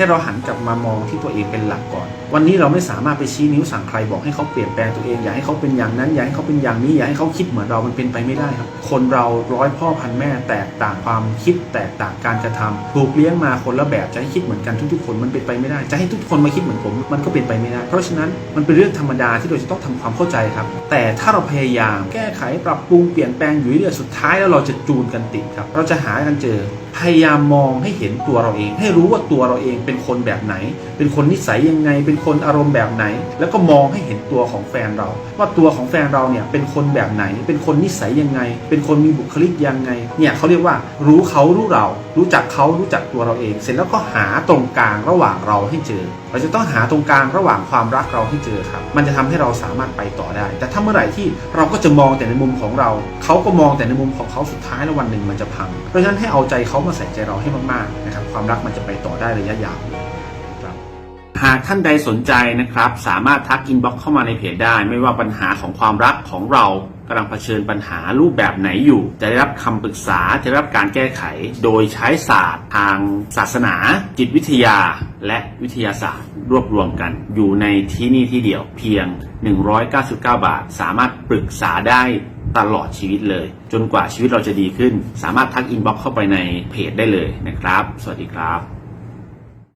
ให้เราหันกลับมามองที่ตัวเองเป็นหลักก่อน วันนี้เราไม่สามารถไปชี้นิ้วสั่งใครบอกให้เขาเปลี่ยนแปลงตัวเองอยากให้เขาเป็นอย่างนั้นอยากให้เขาเป็นอย่างนี้อยากให้เขาคิดเหมือนเรามันเป็นไปไม่ได้ครับ คนเราร้อยพ่อพันแม่แตกต่างความคิดแตกต่างการกระทำถูกเลี้ยงมาคนละแบบจะให้คิดเหมือนกันทุกๆ คนมันเป็นไปไม่ได้ จะให้ทุกคนมาคิดเหมือนผมมันก็เป็นไปไม่ได้ เพราะฉะนั้นมันเป็นเรื่องธรรมดาที่เราจะต้องทำความเข้าใจครับ แต่ถ้าเราพยายามแก้ไขปรับปรุงเปลี่ยนแปลงอยู่เรื่อยสุดท้ายแล้วเราจะจูนกันติดครับ เราจะหากันเจอพยายามมองให้เห็นตัวเราเอง ให้รู้ว่าตัวเราเองเป็นคนแบบไหน เป็นคนนิสัยยังไงเป็นคนอารมณ์แบบไหน แล้วก็มองให้เห็นตัวของแฟนเรา ว่าตัวของแฟนเราเนี่ยเป็นคนแบบไหน เป็นคนนิสัยยังไง เป็นคนมีบุคลิกยังไง เนี่ยเขาเรียกว่ารู้เขารู้เรา รู้จักเขารู้จักตัวเราเอง เสร็จแล้วก็หาตรงกลางระหว่างเราให้เจอ เราจะต้องหาตรงกลางระหว่างความรักเราให้เจอครับ มันจะทำให้เราสามารถไปต่อได้ แต่ถ้าเมื่อไหร่ที่เราก็จะมองแต่ในมุมของเรา เขาก็มองแต่ในมุมของเขาสุดท้ายแล้ววันหนึ่งมันจะพัง เพราะฉะนั้นให้เอาใจเขามาใส่ใจเราให้มากๆนะครับ ความรักมันจะไปต่อได้ระยะยาว หากท่านใดสนใจนะครับ สามารถทักอินบ็อกเข้ามาในเพจได้ ไม่ว่าปัญหาของความรักของเรากำลังเผชิญปัญหารูปแบบไหนอยู่ จะได้รับคำปรึกษาจะได้รับการแก้ไข โดยใช้ศาสตร์ทางศาสนา จิตวิทยา และวิทยาศาสตร์ รวบรวมกัน อยู่ในที่นี่ที่เดียวเพียง 199 บาท สามารถปรึกษาได้ตลอดชีวิตเลย จนกว่าชีวิตเราจะดีขึ้น สามารถทักอินบ็อกเข้าไปในเพจได้เลยนะครับ สวัสดีครับ